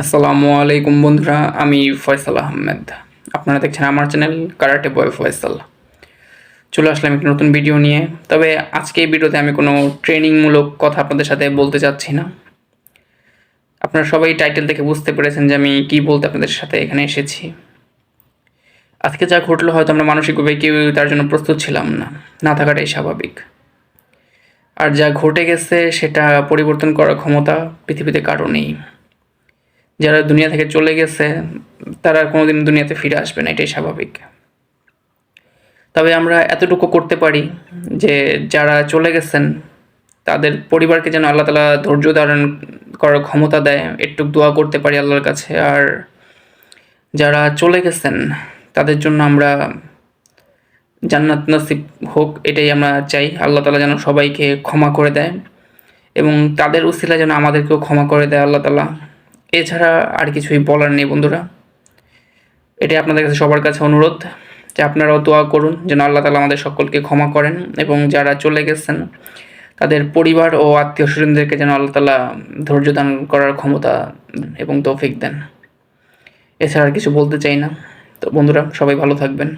আসসালামু আলাইকুম বন্ধুরা, আমি ফয়সাল আহমেদ। আপনারা দেখছেন আমার চ্যানেল কারাটে বয় ফয়সাল। চলে আসলাম একটি নতুন ভিডিও নিয়ে। তবে আজকে এই ভিডিওতে আমি কোনো ট্রেনিংমূলক কথা আপনাদের সাথে বলতে চাচ্ছি না। আপনারা সবাই টাইটেল দেখে বুঝতে পেরেছেন যে আমি কী বলতে আপনাদের সাথে এখানে এসেছি। আজকে যা ঘটলো হয়তো আমরা মানসিকভাবে কেউ তার জন্য প্রস্তুত ছিলাম না। না থাকাটাই স্বাভাবিক। আর যা ঘটে গেছে সেটা পরিবর্তন করার ক্ষমতা পৃথিবীতে কারও নেই। যারা দুনিয়া থেকে চলে গেছে, তারা কোনোদিন দুনিয়াতে ফিরে আসবে না, এটাই স্বাভাবিক। তবে আমরা এতটুকু করতে পারি যে যারা চলে গেছেন, তাদের পরিবারকে যেন আল্লাহ তালা ধৈর্য ধারণ করার ক্ষমতা দেয়, একটু দোয়া করতে পারি আল্লাহর কাছে। আর যারা চলে গেছেন, তাদের জন্য আমরা জান্নাত নসিব হোক, এটাই আমরা চাই। আল্লাহ তালা যেন সবাইকে ক্ষমা করে দেয় এবং তাদের উসিলা যেন আমাদেরকেও ক্ষমা করে দেয় আল্লাহ তালা এছাড়া আর কিছুই বলার নেই, বন্ধুরা। এটাই আপনাদের কাছে সবার কাছে অনুরোধ যে আপনারাও দোয়া করুন যেন আল্লাহ তালা আমাদের সকলকে ক্ষমা করেন এবং যারা চলে গেছেন, তাদের পরিবার ও আত্মীয় স্বজনদেরকে যেন আল্লাহ তালা ধৈর্য দান করার ক্ষমতা এবং তৌফিক দেন। এছাড়া আর কিছু বলতে চাই না। তো বন্ধুরা, সবাই ভালো থাকবেন।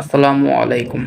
আসসালামু আলাইকুম।